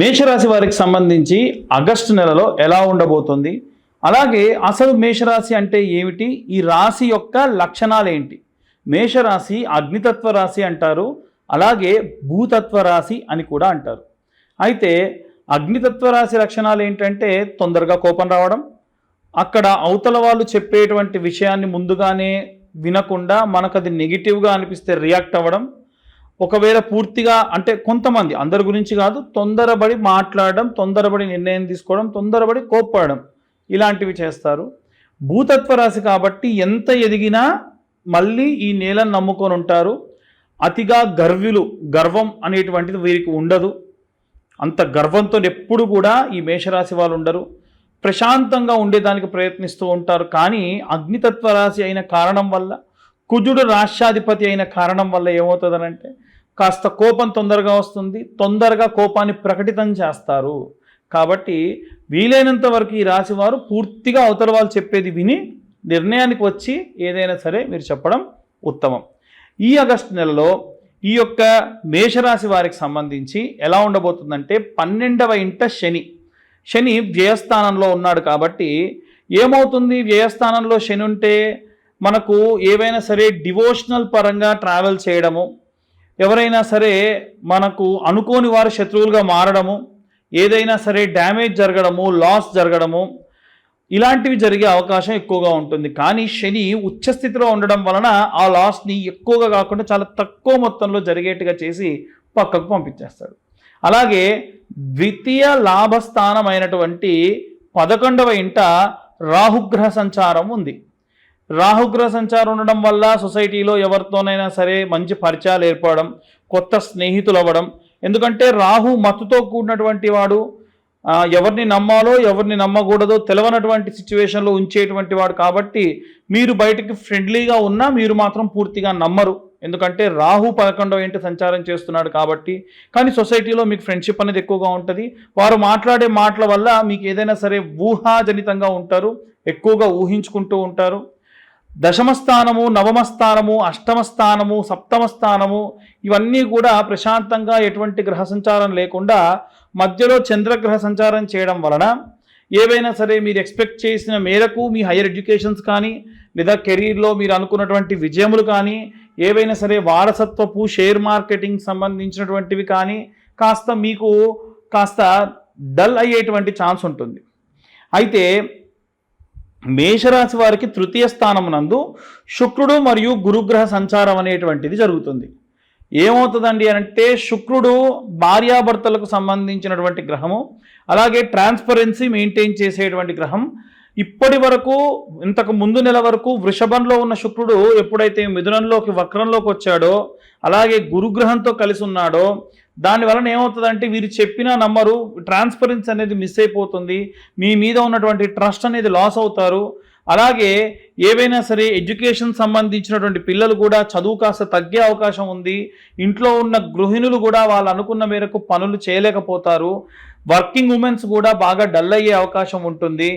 మేషరాశి వారికి సంబంధించి ఆగస్టు నెలలో ఎలా ఉండబోతుంది? అలాగే అసలు మేషరాశి అంటే ఏమిటి? ఈ రాశి యొక్క లక్షణాలు ఏంటి? మేషరాశి అగ్నితత్వ రాశి అంటారు అలాగే భూతత్వ రాశి అని కూడా అంటారు. అయితే అగ్నితత్వ రాశి లక్షణాలు ఏంటంటే తొందరగా కోపం రావడం అక్కడ అవతల వాళ్ళు చెప్పేటువంటి విషయాన్ని ముందుగానే వినకుండా మనకు అది నెగిటివ్గా అనిపిస్తే రియాక్ట్ అవ్వడం ఒకవేళ పూర్తిగా అంటే కొంతమంది అందరి గురించి కాదు తొందరపడి మాట్లాడడం తొందరపడి నిర్ణయం తీసుకోవడం తొందరపడి కోప్పడడం ఇలాంటివి చేస్తారు. భూతత్వ రాశి కాబట్టి ఎంత ఎదిగినా మళ్ళీ ఈ నేలను నమ్ముకొని ఉంటారు. అతిగా గర్విలు గర్వం అనేటువంటిది వీరికి ఉండదు. అంత గర్వంతో ఎప్పుడు కూడా ఈ మేషరాశి వాళ్ళు ఉండరు. ప్రశాంతంగా ఉండేదానికి ప్రయత్నిస్తూ ఉంటారు. కానీ అగ్నితత్వ రాశి అయిన కారణం వల్ల కుజుడు రాష్ట్రాధిపతి అయిన కారణం వల్ల ఏమవుతుందనంటే కాస్త కోపం తొందరగా వస్తుంది. తొందరగా కోపాన్ని ప్రకటితం చేస్తారు. కాబట్టి వీలైనంత వరకు ఈ రాశి వారు పూర్తిగా అవతల వాళ్ళు చెప్పేది విని నిర్ణయానికి వచ్చి ఏదైనా సరే మీరు చెప్పడం ఉత్తమం. ఈ ఆగస్టు నెలలో ఈ యొక్క మేషరాశి వారికి సంబంధించి ఎలా ఉండబోతుందంటే పన్నెండవ ఇంట శని. శని వ్యయస్థానంలో ఉన్నాడు కాబట్టి ఏమవుతుంది? వ్యయస్థానంలో శని ఉంటే మనకు ఏవైనా సరే డివోషనల్ పరంగా ట్రావెల్ చేయడము ఎవరైనా సరే మనకు అనుకోని వారు శత్రువులుగా మారడము ఏదైనా సరే డ్యామేజ్ జరగడము లాస్ జరగడము ఇలాంటివి జరిగే అవకాశం ఎక్కువగా ఉంటుంది. కానీ శని ఉచ్చస్థితిలో ఉండడం వలన ఆ లాస్ని ఎక్కువగా కాకుండా చాలా తక్కువ మొత్తంలో జరిగేట్టుగా చేసి పక్కకు పంపించేస్తాడు. అలాగే ద్వితీయ లాభస్థానమైనటువంటి పదకొండవ ఇంట రాహుగ్రహ సంచారం ఉంది. రాహుగ్రహ సంచారం ఉండడం వల్ల సొసైటీలో ఎవరితోనైనా సరే మంచి పరిచయాలు ఏర్పడడం కొత్త స్నేహితులు అవ్వడం ఎందుకంటే రాహు మత్తుతో కూడినటువంటి వాడు ఎవరిని నమ్మాలో ఎవరిని నమ్మకూడదో తెలవనటువంటి సిచ్యువేషన్లో ఉంచేటువంటి వాడు కాబట్టి మీరు బయటికి ఫ్రెండ్లీగా ఉన్నా మీరు మాత్రం పూర్తిగా నమ్మరు. ఎందుకంటే రాహు పదకొండవ ఇంటి సంచారం చేస్తున్నాడు కాబట్టి. కానీ సొసైటీలో మీకు ఫ్రెండ్షిప్ అనేది ఎక్కువగా ఉంటుంది. వారు మాట్లాడే మాటల వల్ల మీకు ఏదైనా సరే ఊహాజనితంగా ఉంటారు ఎక్కువగా ఊహించుకుంటూ ఉంటారు. దశమ స్థానము నవమ స్థానము అష్టమ స్థానము సప్తమ స్థానము ఇవన్నీ కూడా ప్రశాంతంగా ఎటువంటి గ్రహ సంచారం లేకుండా మధ్యలో చంద్రగ్రహ సంచారం చేయడం వలన ఏవైనా సరే మీరు ఎక్స్పెక్ట్ చేసిన మేరకు మీ హైయర్ ఎడ్యుకేషన్స్ కానీ లేదా కెరీర్లో మీరు అనుకున్నటువంటి విజయములు కానీ ఏవైనా సరే వారసత్వపు షేర్ మార్కెటింగ్ సంబంధించినటువంటివి కానీ కాస్త మీకు కాస్త డల్ అయ్యేటువంటి ఛాన్స్ ఉంటుంది. అయితే మేషరాశి వారికి తృతీయ స్థానమునందు శుక్రుడు మరియు గురుగ్రహ సంచారం అనేటువంటిది జరుగుతుంది. ఏమవుతుందండి అంటే శుక్రుడు భార్యాభర్తలకు సంబంధించినటువంటి గ్రహము అలాగే ట్రాన్స్పరెన్సీ మెయింటైన్ చేసేటువంటి గ్రహం ఇప్పటి వరకు ఇంతకు ముందు నెల వరకు వృషభంలో ఉన్న శుక్రుడు ఎప్పుడైతే మిథునంలోకి వక్రంలోకి వచ్చాడో అలాగే గురుగ్రహంతో కలిసి ఉన్నాడో దాని వలన ఏమవుతుందంటే వీరు చెప్పినా నమ్మరు ట్రాన్స్పరెన్సీ అనేది మిస్ అయిపోతుంది మీ మీద ఉన్నటువంటి ట్రస్ట్ అనేది లాస్ అవుతారు. అలాగే ఏవైనా సరే ఎడ్యుకేషన్ సంబంధించినటువంటి పిల్లలు కూడా చదువు కాస్త తగ్గే అవకాశం ఉంది ఇంట్లో ఉన్న గృహిణులు కూడా వాళ్ళు అనుకున్న మేరకు పనులు చేయలేకపోతారు. వర్కింగ్ ఉమెన్స్ కూడా బాగా డల్ అయ్యే అవకాశం ఉంటుంది.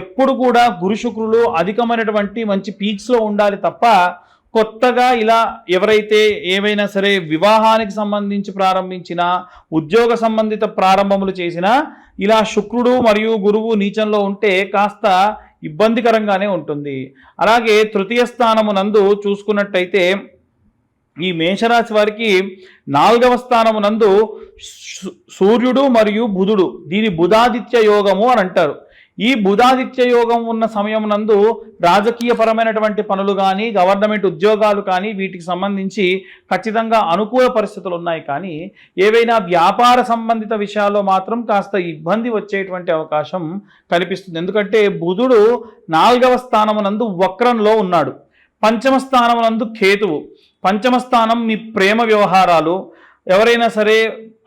ఎప్పుడు కూడా గురు శుక్రులు అధికమైనటువంటి మంచి పీక్స్లో ఉండాలి తప్ప కొత్తగా ఇలా ఎవరైతే ఏవైనా సరే వివాహానికి సంబంధించి ప్రారంభించిన ఉద్యోగ సంబంధిత ప్రారంభములు చేసినా ఇలా శుక్రుడు మరియు గురువు నీచంలో ఉంటే కాస్త ఇబ్బందికరంగానే ఉంటుంది. అలాగే తృతీయ స్థానము నందు చూసుకున్నట్టయితే ఈ మేషరాశి వారికి నాలుగవ స్థానమునందు సూర్యుడు మరియు బుధుడు దీని బుధాదిత్య యోగము అని అంటారు. ఈ బుధాదిత్య యోగం ఉన్న సమయం నందు రాజకీయ పరమైనటువంటి పనులు కానీ గవర్నమెంట్ ఉద్యోగాలు కానీ వీటికి సంబంధించి ఖచ్చితంగా అనుకూల పరిస్థితులు ఉన్నాయి. కానీ ఏవైనా వ్యాపార సంబంధిత విషయాల్లో మాత్రం కాస్త ఇబ్బంది వచ్చేటువంటి అవకాశం కనిపిస్తుంది. ఎందుకంటే బుధుడు నాలుగవ స్థానమునందు వక్రంలో ఉన్నాడు. పంచమ స్థానమునందు కేతువు. పంచమ స్థానం మీ ప్రేమ వ్యవహారాలు. ఎవరైనా సరే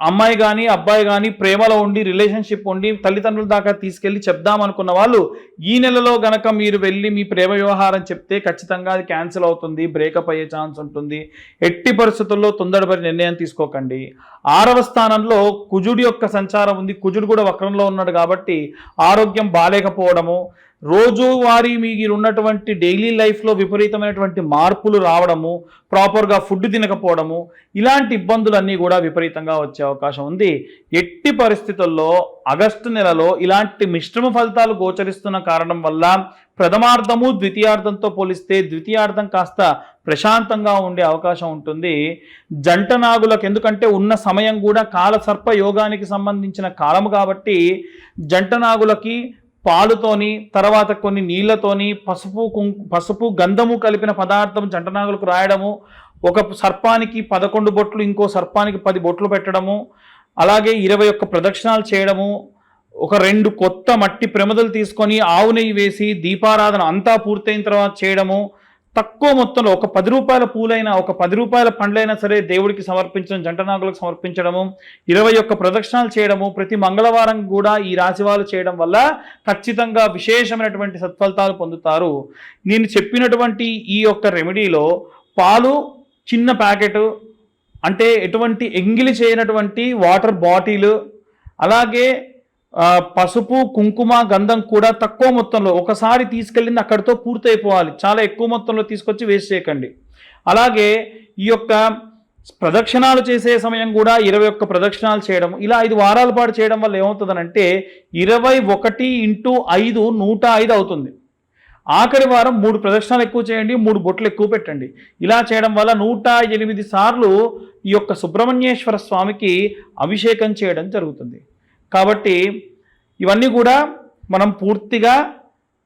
అమ్మాయి కానీ అబ్బాయి కానీ ప్రేమలో ఉండి రిలేషన్షిప్ ఉండి తల్లిదండ్రుల దాకా తీసుకెళ్ళి చెప్దాం అనుకున్న వాళ్ళు ఈ నెలలో గనక మీరు వెళ్ళి మీ ప్రేమ వ్యవహారం చెప్తే ఖచ్చితంగా అది క్యాన్సిల్ అవుతుంది బ్రేకప్ అయ్యే ఛాన్స్ ఉంటుంది. ఎట్టి పరిస్థితుల్లో తొందరపడి నిర్ణయం తీసుకోకండి. ఆరవ స్థానంలో కుజుడి యొక్క సంచారం ఉంది. కుజుడు కూడా వక్రంలో ఉన్నాడు కాబట్టి ఆరోగ్యం బాగాలేకపోవడము రోజువారీ మీరు ఉన్నటువంటి డైలీ లైఫ్లో విపరీతమైనటువంటి మార్పులు రావడము ప్రాపర్గా ఫుడ్ తినకపోవడము ఇలాంటి ఇబ్బందులన్నీ కూడా విపరీతంగా వచ్చే అవకాశం ఉంది. ఎట్టి పరిస్థితుల్లో ఆగస్టు నెలలో ఇలాంటి మిశ్రమ ఫలితాలు గోచరిస్తున్న కారణం వల్ల ప్రథమార్థము ద్వితీయార్థంతో పోలిస్తే ద్వితీయార్థం కాస్త ప్రశాంతంగా ఉండే అవకాశం ఉంటుంది. జంట నాగులకు ఎందుకంటే ఉన్న సమయం కూడా కాలసర్ప యోగానికి సంబంధించిన కాలము కాబట్టి జంట నాగులకి పాలుతోని తర్వాత కొన్ని నీళ్ళతోని పసుపు కుం పసుపు గంధము కలిపిన పదార్థం జంటనాగులకు రాయడము ఒక సర్పానికి పదకొండు బొట్లు ఇంకో సర్పానికి పది బొట్లు పెట్టడము అలాగే ఇరవై ఒక్క ప్రదక్షిణాలు చేయడము ఒక రెండు కొత్త మట్టి ప్రమదలు తీసుకొని ఆవు నెయ్యి వేసి దీపారాధన అంతా పూర్తయిన తర్వాత చేయడము తక్కువ మొత్తంలో ఒక పది రూపాయల పూలైనా ఒక పది రూపాయల పండ్లైనా సరే దేవుడికి సమర్పించడం జంటనాగులకు సమర్పించడము ఇరవై ఒక్క ప్రదక్షిణాలు చేయడము ప్రతి మంగళవారం కూడా ఈ రాశి వాళ్ళు చేయడం వల్ల ఖచ్చితంగా విశేషమైనటువంటి సత్ఫలితాలు పొందుతారు. నేను చెప్పినటువంటి ఈ యొక్క రెమెడీలో పాలు చిన్న ప్యాకెట్ అంటే ఎటువంటి ఎంగిలి చేయనటువంటి వాటర్ బాటిల్ అలాగే పసుపు కుంకుమ గంధం కూడా తక్కువ మొత్తంలో ఒకసారి తీసుకెళ్ళింది అక్కడితో పూర్తయిపోవాలి. చాలా ఎక్కువ మొత్తంలో తీసుకొచ్చి వేస్ట్ చేయకండి. అలాగే ఈ యొక్క ప్రదక్షిణాలు చేసే సమయం కూడా ఇరవై ఒక్క ప్రదక్షిణాలు చేయడం ఇలా ఐదు వారాల పాటు చేయడం వల్ల ఏమవుతుందనంటే ఇరవై ఒకటి ఇంటూ ఐదు నూట ఐదు అవుతుంది. ఆఖరి వారం మూడు ప్రదక్షిణాలు ఎక్కువ చేయండి మూడు బొట్లు ఎక్కువ పెట్టండి. ఇలా చేయడం వల్ల నూట ఎనిమిది సార్లు ఈ యొక్క సుబ్రహ్మణ్యేశ్వర స్వామికి అభిషేకం చేయడం జరుగుతుంది. కాబట్టి ఇవన్నీ కూడా మనం పూర్తిగా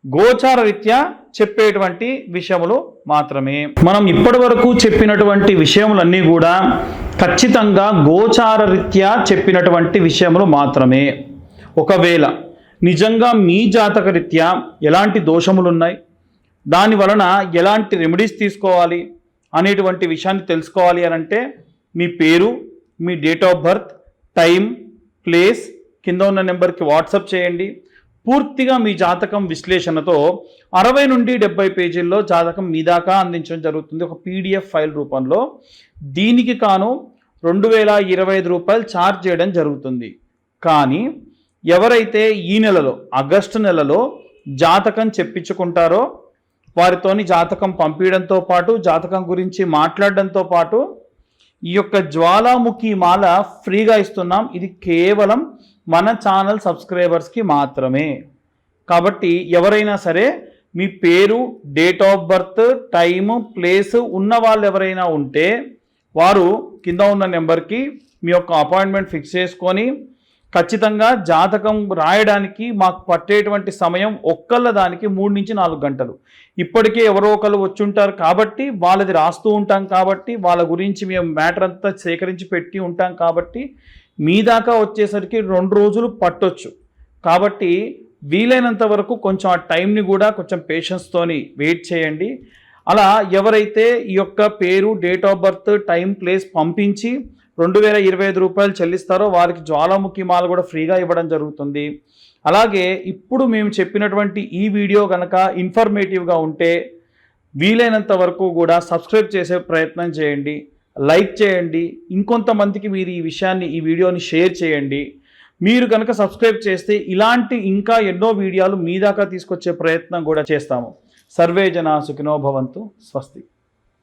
గోచార రీత్యా చెప్పేటువంటి విషయములు మాత్రమే. మనం ఇప్పటి వరకు చెప్పినటువంటి విషయములన్నీ కూడా ఖచ్చితంగా గోచార రీత్యా చెప్పినటువంటి విషయములు మాత్రమే. ఒకవేళ నిజంగా మీ జాతక రీత్యా ఎలాంటి దోషములు ఉన్నాయి దాని వలన ఎలాంటి రెమెడీస్ తీసుకోవాలి అనేటువంటి విషయాన్ని తెలుసుకోవాలి అని అంటే మీ పేరు మీ date of birth time place కింద ఉన్న నెంబర్కి వాట్సప్ చేయండి. పూర్తిగా మీ జాతకం విశ్లేషణతో అరవై నుండి డెబ్బై పేజీల్లో జాతకం మీ దాకా అందించడం జరుగుతుంది. ఒక పీడిఎఫ్ ఫైల్ రూపంలో. దీనికి కాను రెండు వేల ఇరవై ఐదు రూపాయలు ఛార్జ్ చేయడం జరుగుతుంది. కానీ ఎవరైతే ఈ నెలలో ఆగస్టు నెలలో జాతకం చెప్పించుకుంటారో వారితోని జాతకం పంపించడంతో పాటు జాతకం గురించి మాట్లాడడంతో పాటు ఈ యొక్క జ్వాలాముఖి మాల ఫ్రీగా ఇస్తున్నాం. ఇది కేవలం మన ఛానల్ సబ్స్క్రైబర్స్కి మాత్రమే. కాబట్టి ఎవరైనా సరే మీ పేరు date of birth time place ఉన్న వాళ్ళు ఎవరైనా ఉంటే వారు కింద ఉన్న నెంబర్కి మీ యొక్క అపాయింట్మెంట్ ఫిక్స్ చేసుకొని ఖచ్చితంగా జాతకం రాయడానికి మాకు పట్టేటువంటి సమయం ఒక్కళ్ళ దానికి మూడు నుంచి నాలుగు గంటలు. ఇప్పటికే ఎవరో ఒకరు వచ్చి ఉంటారు కాబట్టి వాళ్ళది రాస్తూ ఉంటాం కాబట్టి వాళ్ళ గురించి మేము మ్యాటర్ అంతా సేకరించి పెట్టి ఉంటాం కాబట్టి మీ దాకా వచ్చేసరికి రెండు రోజులు పట్టొచ్చు. కాబట్టి వీలైనంత వరకు కొంచెం ఆ టైంని కూడా కొంచెం పేషెన్స్తోని వెయిట్ చేయండి. అలా ఎవరైతే ఈ యొక్క పేరు date of birth time place పంపించి రెండు వేల ఇరవై ఐదు రూపాయలు చెల్లిస్తారో వారికి జ్వాలాముఖి మాల కూడా ఫ్రీగా ఇవ్వడం జరుగుతుంది. అలాగే ఇప్పుడు మేము చెప్పినటువంటి ఈ వీడియో కనుక ఇన్ఫర్మేటివ్గా ఉంటే వీలైనంత వరకు కూడా సబ్స్క్రైబ్ చేసే ప్రయత్నం చేయండి లైక్ చేయండి ఇంకొంతమందికి మీరు ఈ విషయాన్ని ఈ వీడియోని షేర్ చేయండి. మీరు కనుక సబ్స్క్రైబ్ చేస్తే ఇలాంటి ఇంకా ఎన్నో వీడియోలు మీ దాకా తీసుకొచ్చే ప్రయత్నం కూడా చేస్తాము. సర్వే జనా సుఖినో భవంతు స్వస్తి.